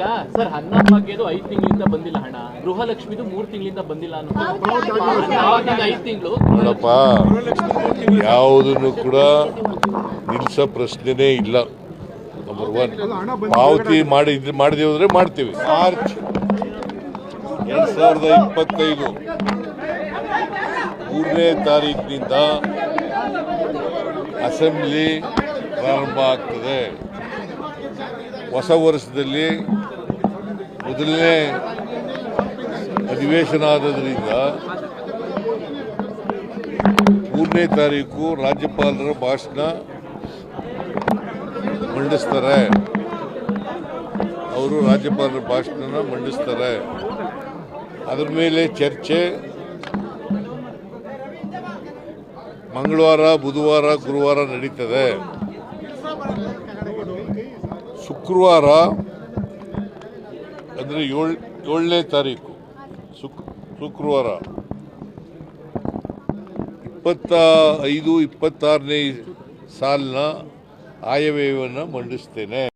ಈಗ ಸರ್ ಅನ್ನಭಾಗ್ಯದು ಐದು ತಿಂಗಳಿಂದ ಬಂದಿಲ್ಲ ಹಣ ಗೃಹಲಕ್ಷ್ಮಿದು ಮೂರು ತಿಂಗಳಿಂದ ಬಂದಿಲ್ಲ ಅನ್ನೋದು. ಐದ್ ತಿಂಗಳು. ನೋಡಪ್ಪ ಯಾವುದನ್ನು ಕೂಡ ನಿಲ್ಸೋ ಪ್ರಶ್ನೆನೇ ಇಲ್ಲ. ನಂಬರ್ ಒನ್ ಪಾವತಿ ಮಾಡಿ ಮಾಡಿದೀವಿ ಅಂದ್ರೆ ಮಾಡ್ತೀವಿ. ಮಾರ್ಚ್ ಎರಡ್ ಸಾವಿರದ ಇಪ್ಪತ್ತೈದು ಮೂರನೇ ತಾರೀಕಿನಿಂದ ಅಸೆಂಬ್ಲಿ ಪ್ರಾರಂಭ ಆಗ್ತದೆ. ಹೊಸ ವರ್ಷದಲ್ಲಿ ಮೊದಲನೇ ಅಧಿವೇಶನ ಆದ್ದರಿಂದ ಮೂರನೇ ತಾರೀಕು ರಾಜ್ಯಪಾಲರ ಭಾಷಣ ಮಂಡಿಸ್ತಾರೆ. ಅವರು ರಾಜ್ಯಪಾಲರ ಭಾಷಣನ ಮಂಡಿಸ್ತಾರೆ. ಅದರ ಮೇಲೆ ಚರ್ಚೆ. ಮಂಗಳವಾರ, ಬುಧವಾರ, ಗುರುವಾರ ನಡೀತದೆ. ಶುಕ್ರವಾರ ಅಂದರೆ ಏಳು ಏಳನೇ ತಾರೀಕು. ಶುಕ್ ಶುಕ್ರವಾರ. ಇಪ್ಪತ್ತ ಐದು ಇಪ್ಪತ್ತಾರನೇ ಸಾಲಿನ ಆಯವ್ಯಯವನ್ನು ಮಂಡಿಸ್ತೇನೆ.